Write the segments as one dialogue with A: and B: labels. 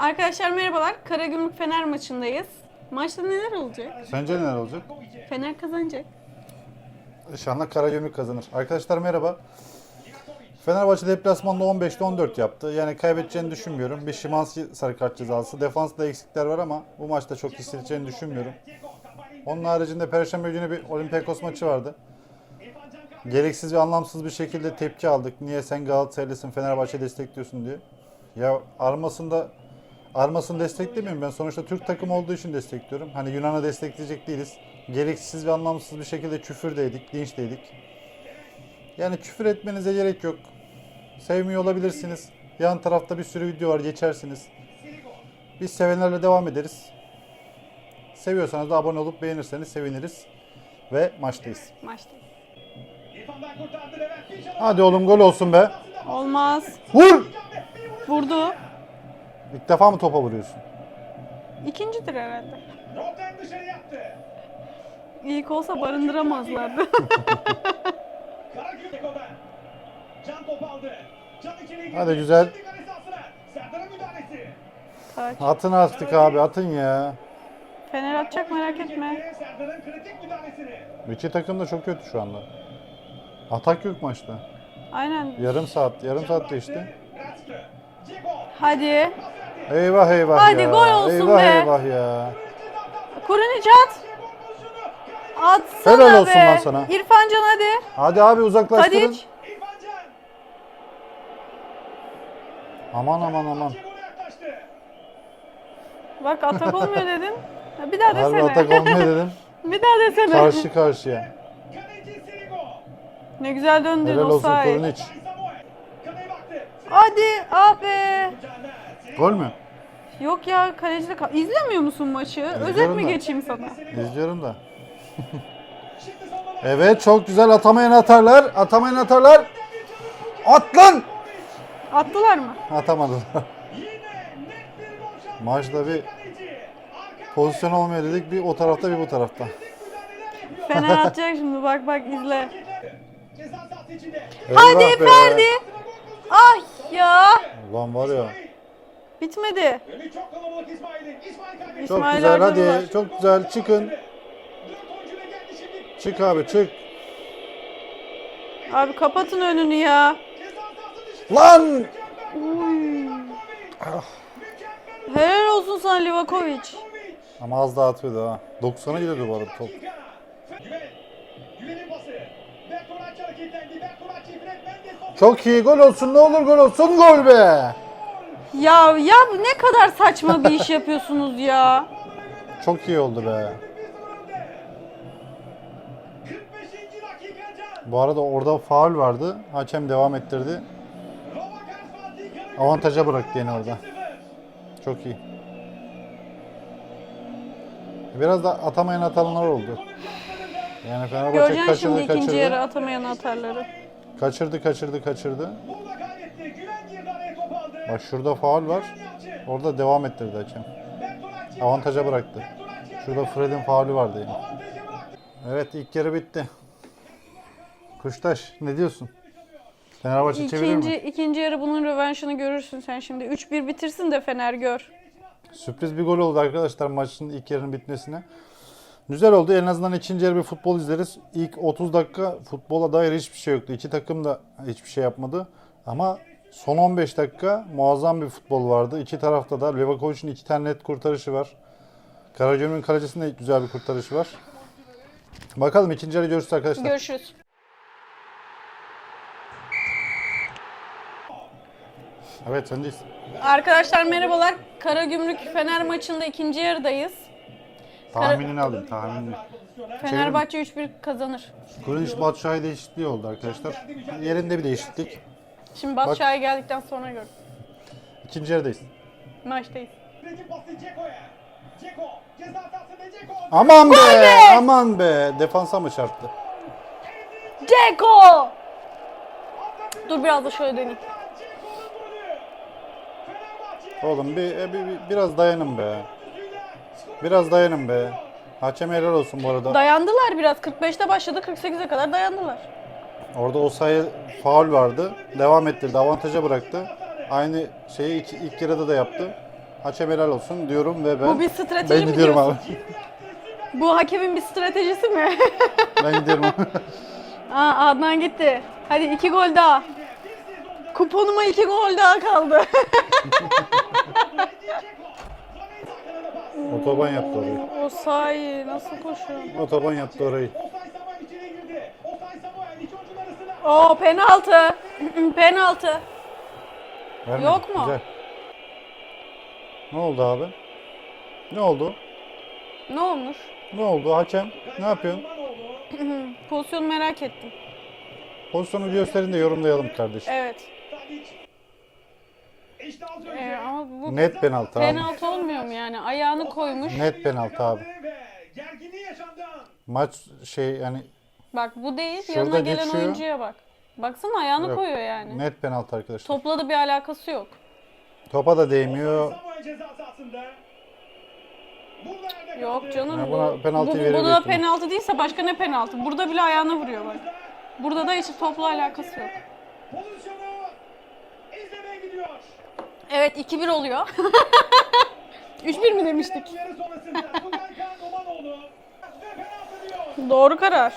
A: Arkadaşlar merhabalar. Karagümrük Fener maçındayız. Maçta neler olacak?
B: Sence neler olacak?
A: Fener kazanacak.
B: İnşallah Karagümrük kazanır. Arkadaşlar merhaba. Fenerbahçe deplasmanda 15'te 14 yaptı. Yani kaybedeceğini düşünmüyorum. Bir Şimanski sarı kart cezası. Defansta eksikler var ama bu maçta çok hissedeceğini düşünmüyorum. Onun haricinde Perşembe günü bir Olympiakos maçı vardı. Gereksiz ve anlamsız bir şekilde tepki aldık. Niye sen Galatasaraylısın Fenerbahçe destekliyorsun diye. Ya armasında armasını desteklemiyorum ben. Sonuçta Türk takım olduğu için destekliyorum. Hani Yunan'ı destekleyecek değiliz. Gereksiz ve anlamsız bir şekilde küfür de yedik, linç de yedik. Yani küfür etmenize gerek yok. Sevmiyor olabilirsiniz. Yan tarafta bir sürü video var geçersiniz. Biz sevenlerle devam ederiz. Seviyorsanız da abone olup beğenirseniz seviniriz. Ve maçtayız.
A: Maçtayız.
B: Hadi oğlum gol olsun be.
A: Olmaz.
B: Vur!
A: Vurdu.
B: İlk defa mı topa vuruyorsun?
A: İkincidir herhalde.
C: Roten dışarı yaptı.
A: İlk olsa barındıramazlardı.
C: Can aldı. Can girdi.
B: Hadi güzel.
C: Şimdi kale sahasına. Serdar'ın müdahalesi.
A: Taç.
B: Atın artık abi atın ya.
A: Fener atacak merak etme.
C: Serdar'ın kritik müdahalesini.
B: İki takım da çok kötü şu anda. Atak yok maçta.
A: Aynen.
B: Yarım saat, yarım saat geçti.
C: Ratske.
A: Hadi.
B: Eyvah eyvah
A: Hadi
B: ya.
A: gol olsun
B: eyvah
A: be.
B: eyvah ya.
A: Kurunic at. Atsana
B: Helal olsun
A: be.
B: lan sana.
A: İrfan Can hadi.
B: Hadi abi uzaklaştırın.
C: Can.
B: Aman aman aman.
A: Bak atak olmuyor dedin. Ha, Bir daha
B: Harbi
A: desene.
B: atak olmuyor dedim.
A: Bir daha desene.
B: Karşı karşıya.
A: Ne güzel döndün
B: Helal olsun. Kurunic.
A: Hadi ah be.
B: Gol mü?
A: Yok ya kaleciyle kal- İzlemiyor musun maçı? Özet
B: İzliyorum
A: mi
B: da.
A: geçeyim sana?
B: İzliyorum da. Evet çok güzel atamayan atarlar. Atamayan atarlar. At lan!
A: Attılar mı?
B: Atamadılar. Maçta bir pozisyon olmuyor dedik. Bir o tarafta bir bu tarafta.
A: Fener atacak şimdi bak bak izle. Hadi. Ferdi. Ah ya.
B: Ulan var ya.
A: Bitmedi.
C: Çok kalabalık İsmail'in. İsmail kaybetti.
B: Çok
A: İsmail
B: güzel hadi. Çok güzel çıkın. Çık abi çık.
A: Abi kapatın önünü ya.
B: Lan!
A: Uy. Helal olsun sana Livakovic.
B: Ama az daha atıyordu ha. 90'a gidiyordu bu arada top. Çok iyi gol olsun ne olur gol olsun gol be.
A: Ya ya bu ne kadar saçma bir iş yapıyorsunuz ya.
B: Çok iyi oldu be.
C: 45. dakika Can.
B: Bu arada orada faul vardı. Hakem devam ettirdi. Avantaja bıraktı yine orada.
C: 0.
B: Çok iyi. Biraz da atamayan atanlar oldu. Yani Fenerbahçe
A: Göreceksin şimdi
B: kaçırdı
A: ikinci yarı
B: kaçırdı.
A: atamayan atarları.
B: Kaçırdı kaçırdı kaçırdı.
C: Burada kaybetti. Güven girdi araya top aldı.
B: Bak şurada faul var. Orada devam ettirdi hakem. Avantaja bıraktı. Şurada Fred'in faulü vardı
C: bıraktı.
B: Evet ilk yarı bitti. Kuştaş ne diyorsun? Fenerbahçe çevirir
A: İkinci,
B: mi?
A: ikinci yarı bunun rövanşını görürsün sen şimdi. 3-1 bitirsin de Fener gör.
B: Sürpriz bir gol oldu arkadaşlar maçın ilk yarının bitmesine. Güzel oldu. En azından ikinci yarı bir futbol izleriz. İlk 30 dakika futbola dair hiçbir şey yoktu. İki takım da hiçbir şey yapmadı. Ama son 15 dakika muazzam bir futbol vardı. İki tarafta da Levakovic'in iki tane net kurtarışı var. Karagümrük'ün kalecisinde güzel bir kurtarışı var. Bakalım ikinci yarı görüşürüz arkadaşlar.
A: Görüşürüz.
B: evet sendeyiz.
A: Arkadaşlar merhabalar. Karagümrük Fener maçında ikinci yarıdayız.
B: Tahminini alayım tahminini.
A: Fenerbahçe 3-1 kazanır.
B: Kuruluş Batshuayi değişikliği oldu arkadaşlar. Yerinde bir değişiklik.
A: Şimdi Batşah'a geldikten sonra gör.
B: İkinci yarıdayız.
A: Maçtayız.
C: Fred'in pası Ceko'ya. Ceko. Ceza sahasında Ceko.
B: Aman be, aman be. Defansa mı çarptı?
A: Ceko! Dur biraz da şöyle döneyim.
C: Ceko'nun golü. Fenerbahçe.
B: Oğlum bir, e, bir- bir- biraz dayanın be. Biraz dayanın be. Hakem helal olsun bu arada.
A: Dayandılar biraz. 45'te başladı 48'e kadar dayandılar.
B: Orada o sayı faul vardı. Devam ettirdi. Avantaja bıraktı. Aynı şeyi ilk, ilk yarıda da yaptı. Hakem helal olsun diyorum ve ben
A: Bu bir strateji
B: ben
A: mi
B: gidiyorum abi.
A: diyorsun? Bu hakemin bir stratejisi mi?
B: ben gidiyorum.
A: Aa, Adnan gitti. Hadi iki gol daha. Kuponuma iki gol daha kaldı.
B: Otoban yaptı orayı.
A: o sahi nasıl koşuyor?
B: Otoban yaptı orayı.
A: Oo penaltı. penaltı.
B: Vermedi.
A: Yok mu?
B: Güzel. Ne oldu abi? Ne oldu?
A: Ne olmuş?
B: Ne oldu hakem? Ne yapıyorsun?
A: Pozisyonu merak ettim.
B: Pozisyonu gösterin de yorumlayalım kardeşim.
A: Evet. Ee, ama bu
B: Net penaltı abi.
A: penaltı olmuyor mu yani? Ayağını koymuş.
B: Net penaltı abi. Maç şey yani
A: Bak bu değil.
B: Şurada
A: yanına gelen
B: geçiyor.
A: oyuncuya bak. Baksana ayağını
B: Yok,
A: koyuyor yani.
B: net penaltı arkadaşlar.
A: Topla da bir alakası yok.
B: Topa da değmiyor.
A: Yok canım.
B: Ya
A: bu,
B: buna penaltı
A: bu, bu
B: verebilir
A: da penaltı değilse başka ne penaltı? Burada bile ayağına vuruyor bak. Burada da hiç topla alakası yok.
C: Pozisyonu izlemeye gidiyor.
A: Evet 2-1 oluyor. 3-1 mi demiştik? Doğru karar.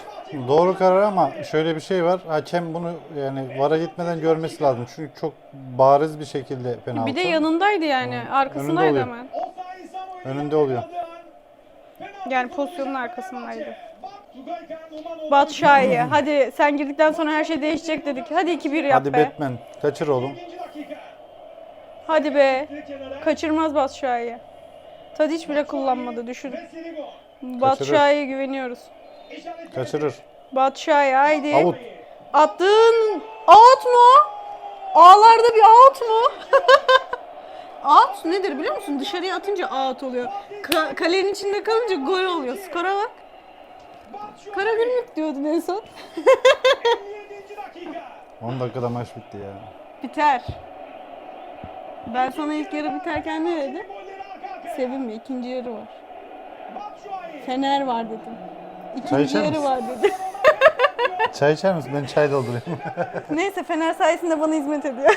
B: Doğru karar ama şöyle bir şey var. Hakem bunu yani VAR'a gitmeden görmesi lazım. Çünkü çok bariz bir şekilde penaltı.
A: Bir de yanındaydı yani. Arkasındaydı
B: oluyor.
A: hemen.
B: Önünde oluyor.
A: Yani
C: pozisyonu
A: pozisyonun arkasındaydı. Batshuayi hadi sen girdikten sonra her şey değişecek dedik. Hadi 2-1 yap
B: Hadi
A: be.
B: Batman kaçır oğlum.
A: Hadi be. Kaçırmaz Batshuayi. Tadiç bile kullanmadı düşün. Batshuayi'ye güveniyoruz.
B: Kaçırır.
A: Batshuayi haydi.
B: Avut.
A: Attın. Out mu? Ağlarda bir out mu? out nedir biliyor musun? Dışarıya atınca out oluyor. Ka- kalenin içinde kalınca gol oluyor. Skora bak. Karagümrük diyordun en son.
C: 57. dakika.
B: 10 dakikada maç bitti ya.
A: Biter. Ben sana ilk yarı biterken ne dedim? Sevinme ikinci yarı var. Fener var dedim.
B: Çay
A: İkinci
B: içer
A: yarı
B: misin?
A: var dedim.
B: Çay içer misin? Ben çay doldurayım.
A: Neyse Fener sayesinde bana hizmet ediyor.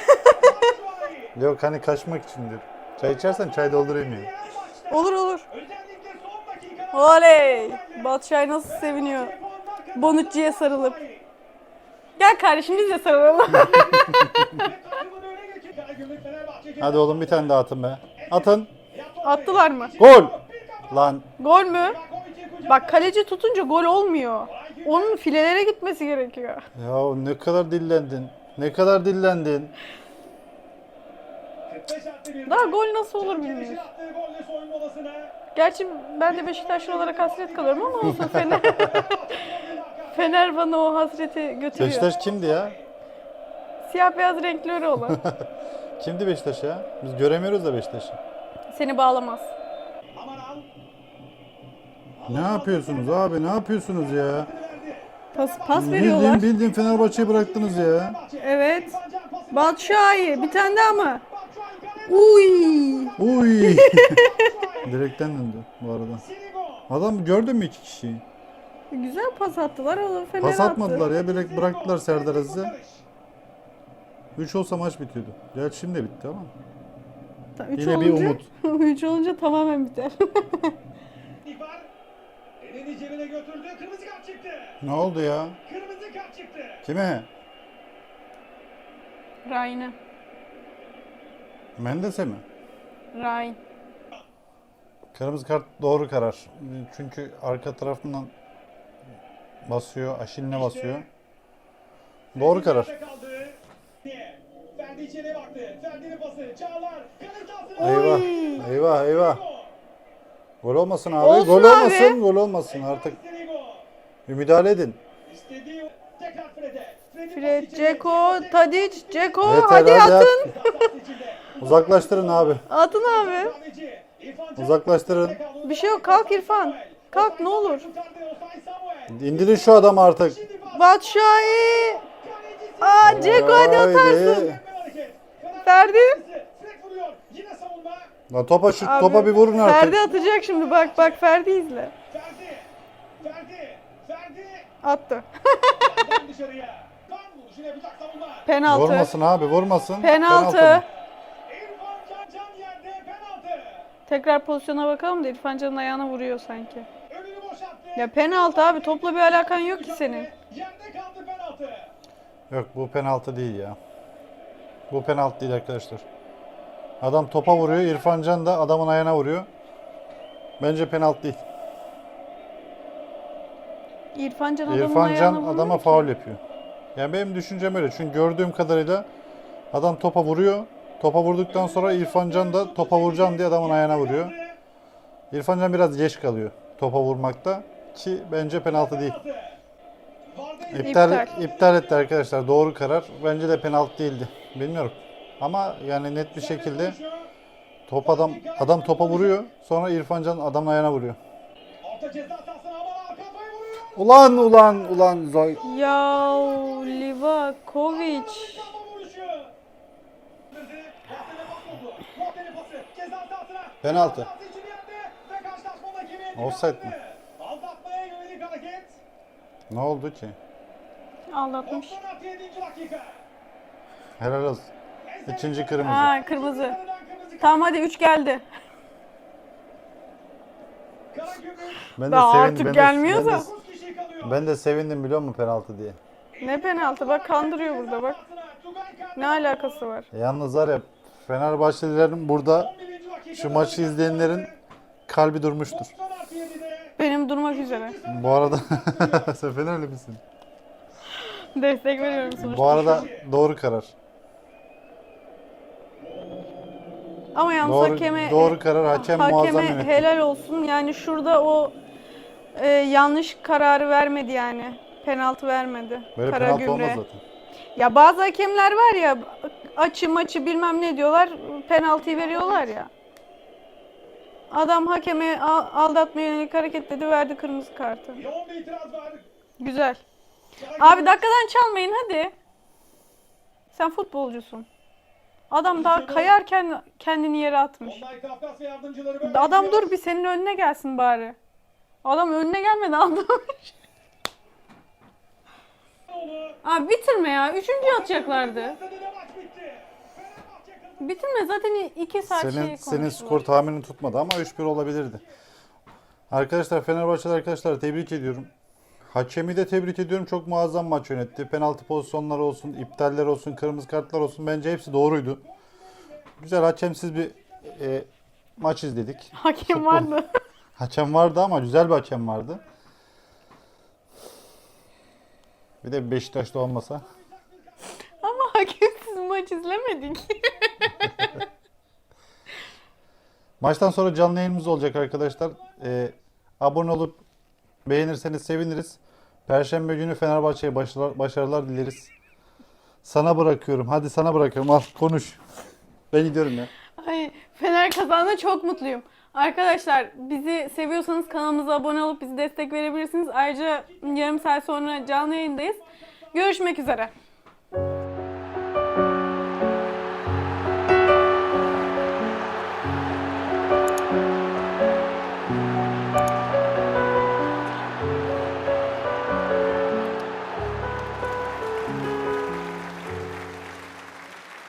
B: Yok hani kaçmak için diyor. Çay içersen çay doldurayım ya.
C: Diğer maçta
A: olur olur.
C: Özellikle son dakika.
A: Oley! Batshuayi nasıl seviniyor. Bonucci'ye sarılıp. Gel kardeşim biz de sarılalım.
B: Hadi oğlum bir tane daha atın be. Atın.
A: Attılar mı?
B: Gol. Lan
A: Gol mü? Bak kaleci tutunca gol olmuyor. Onun filelere gitmesi gerekiyor.
B: ya ne kadar dillendin. Ne kadar dillendin.
A: Daha gol nasıl olur bilmiyoruz. Gerçi ben de Beşiktaşlı olarak hasret kalıyorum ama olsun Fener. Fener bana o hasreti götürüyor.
B: Beşiktaş kimdi ya?
A: Siyah beyaz renkleri olan.
B: Kimdi Beşiktaş ya? Biz göremiyoruz da Beşiktaş'ı.
A: Seni bağlamaz.
B: Ne yapıyorsunuz abi? Ne yapıyorsunuz ya?
A: Pas, pas veriyorlar.
B: Bildiğin bildiğin Fenerbahçe'yi bıraktınız ya.
A: Evet. Batshuayi bir tane daha mı? Uy.
B: Uy. Direkten döndü bu arada. Adam gördün mü iki kişiyi?
A: Güzel pas attılar o Fener
B: Pas
A: attı.
B: atmadılar ya. Direkt bıraktılar Serdar Aziz'e. 3 olsa maç bitiyordu. Gerçi şimdi de bitti ama.
A: Üç
B: Yine bir
A: olunca,
B: umut.
A: Üç olunca tamamen biter.
C: Elini cebine götürdü. Kırmızı kart çıktı.
B: Ne oldu ya?
C: Kırmızı kart çıktı.
B: Kime?
A: Ryan'e.
B: Mendes'e mi?
A: Ryan.
B: Kırmızı kart doğru karar. Çünkü arka tarafından basıyor, aşiline basıyor. Doğru karar.
C: Ferdi içeri baktı. Ferdi'nin pası. Çağlar. Kanır.
B: Eyvah, eyvah, eyvah. Gol olmasın abi.
A: Olsun
B: gol
A: abi.
B: olmasın, gol olmasın artık. Bir müdahale edin.
A: Fred. Ceko, Tadic, Ceko
B: Yeter,
A: hadi
B: hadi
A: atın.
B: Uzaklaştırın abi.
A: Atın abi.
B: Uzaklaştırın.
A: Bir şey yok kalk İrfan. Kalk ne olur.
B: İndirin şu adamı artık.
A: Batshuayi. Aa Ceko hadi atarsın. Ferdi.
C: Fred vuruyor. Yine savunma.
B: Lan topa şu
A: Abi,
B: topa bir vurun artık.
A: Ferdi atacak şimdi bak bak Ferdi izle.
C: Ferdi. Ferdi. Ferdi.
A: Attı.
C: Dışarıya. Vuruşu savunma.
A: Penaltı.
B: Vurmasın abi, vurmasın.
A: Penaltı.
C: İrfan Can Can yerde penaltı.
A: Tekrar pozisyona bakalım da İrfan Can'ın ayağına vuruyor sanki.
C: Önünü boşalttı.
A: Ya penaltı abi topla bir alakan yok ki senin.
C: Yerde kaldı penaltı.
B: Yok bu penaltı değil ya. Bu penaltı değil arkadaşlar. Adam topa vuruyor. İrfan Can da adamın ayağına vuruyor. Bence penaltı değil.
A: İrfan Can adamın
B: İrfan
A: ayağına
B: Can
A: vurmuyor
B: adama faul yapıyor. Yani benim düşüncem öyle. Çünkü gördüğüm kadarıyla adam topa vuruyor. Topa vurduktan sonra İrfan Can da topa vuracağım diye adamın ayağına vuruyor. İrfan Can biraz geç kalıyor topa vurmakta ki bence penaltı değil. İptal,
A: İptal.
B: iptal etti arkadaşlar. Doğru karar. Bence de penaltı değildi. Bilmiyorum. Ama yani net bir şekilde top adam adam topa vuruyor. Sonra İrfan Can adamın ayağına vuruyor.
C: Orta ceza sahasına havalar kafayı vuruyor.
B: Ulan ulan ulan Zoy.
A: Ya Livakovic.
B: Penaltı. Offside mi?
C: Aldatmaya yönelik hareket.
B: Ne oldu ki?
A: Aldatmış.
C: 97. dakika.
B: Helal olsun. İkinci kırmızı.
A: Aa kırmızı. Tamam hadi 3 geldi.
B: Ben
A: Daha
B: sevindim.
A: artık
B: Ben de-. Ben de,
C: 9 kişi kalıyor.
B: ben de sevindim biliyor musun penaltı diye.
A: Ne penaltı bak kandırıyor burada bak. Ne alakası var?
B: Yalnız var ya Fenerbahçelilerin burada
C: 11. dakika.
B: şu maçı izleyenlerin kalbi durmuştur.
C: 90 artı 7'de.
A: Benim durmak üzere.
B: Bu arada sen Fenerli misin?
A: Destek veriyorum sonuçta.
B: Bu arada doğru karar.
A: Ama yalnız
B: Doğru,
A: hakeme
B: doğru karar. Hakem muazzam
A: hakeme
B: yönetti.
A: helal olsun. Yani şurada o e, yanlış kararı vermedi yani. Penaltı vermedi.
B: Böyle
A: Karagümrük'e.
B: penaltı olmaz zaten.
A: Ya bazı hakemler var ya açı maçı bilmem ne diyorlar penaltıyı veriyorlar ya. Adam hakeme a- aldatma yönelik hareket dedi verdi kırmızı kartı.
C: Yoğun bir itiraz var.
A: Güzel. Abi dakikadan çalmayın hadi. Sen futbolcusun. Adam daha kayarken kendini yere atmış.
C: Online Kafkas ve yardımcıları böyle
A: Adam dur bir senin önüne gelsin bari. Adam önüne gelmedi.
C: Oğlu.
A: Abi bitirme ya. Üçüncü atacaklardı.
C: Stadında maç bitti. Fenerbahçe kazandı.
A: Bitirme zaten iki saat
B: Senin,
A: şey
B: senin
A: konuştular.
B: skor tahminin tutmadı ama 3-1 olabilirdi. Arkadaşlar Fenerbahçeli arkadaşlar tebrik ediyorum. Hakemi de tebrik ediyorum. Çok muazzam maç yönetti. Penaltı pozisyonları olsun, iptaller olsun, kırmızı kartlar olsun. Bence hepsi doğruydu. Güzel hakemsiz bir e, maç izledik.
A: Hakem
B: Futbol.
A: vardı.
B: Hakem vardı ama güzel bir hakem vardı. Bir de Beşiktaş'ta olmasa.
A: Ama hakemsiz maç izlemedik.
B: Maçtan sonra canlı yayınımız olacak arkadaşlar. Ee, abone olup beğenirseniz seviniriz. Perşembe günü Fenerbahçe'ye başarılar, başarılar dileriz. Sana bırakıyorum. Hadi sana bırakıyorum. Al konuş. Ben gidiyorum ya.
A: Ay, Fener kazandı çok mutluyum. Arkadaşlar bizi seviyorsanız kanalımıza abone olup bizi destek verebilirsiniz. Ayrıca yarım saat sonra canlı yayındayız. Görüşmek üzere.